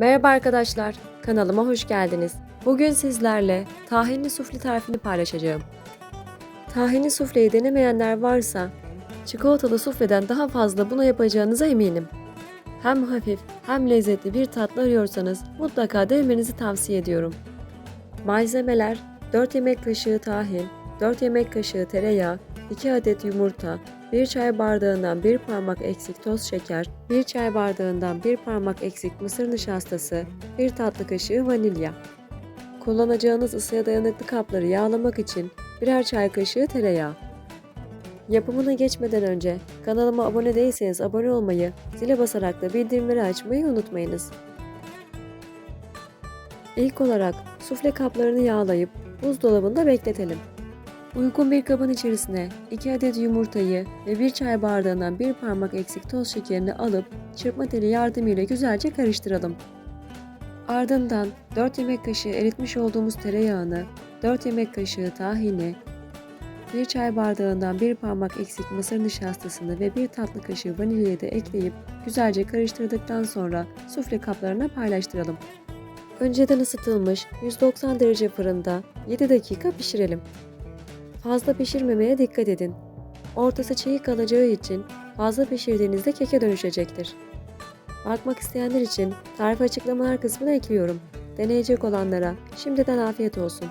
Merhaba arkadaşlar, kanalıma hoş geldiniz. Bugün sizlerle tahinli sufle tarifini paylaşacağım. Tahinli sufleyi denemeyenler varsa, çikolatalı sufleden daha fazla bunu yapacağınıza eminim. Hem hafif hem lezzetli bir tatlı arıyorsanız mutlaka denemenizi tavsiye ediyorum. Malzemeler 4 yemek kaşığı tahin, 4 yemek kaşığı tereyağı, 2 adet yumurta, 1 çay bardağından 1 parmak eksik toz şeker, 1 çay bardağından 1 parmak eksik mısır nişastası, 1 tatlı kaşığı vanilya. Kullanacağınız ısıya dayanıklı kapları yağlamak için birer çay kaşığı tereyağı. Yapımına geçmeden önce kanalıma abone değilseniz abone olmayı, zile basarak da bildirimleri açmayı unutmayınız. İlk olarak sufle kaplarını yağlayıp buzdolabında bekletelim. Uygun bir kabın içerisine 2 adet yumurtayı ve 1 çay bardağından 1 parmak eksik toz şekerini alıp çırpma teli yardımıyla güzelce karıştıralım. Ardından 4 yemek kaşığı eritmiş olduğumuz tereyağını, 4 yemek kaşığı tahini, 1 çay bardağından 1 parmak eksik mısır nişastasını ve 1 tatlı kaşığı vanilyayı da ekleyip güzelce karıştırdıktan sonra sufle kaplarına paylaştıralım. Önceden ısıtılmış 190 derece fırında 7 dakika pişirelim. Fazla pişirmemeye dikkat edin. Ortası çiğ kalacağı için fazla pişirdiğinizde keke dönüşecektir. Bakmak isteyenler için tarif açıklamalar kısmına ekliyorum. Deneyecek olanlara şimdiden afiyet olsun.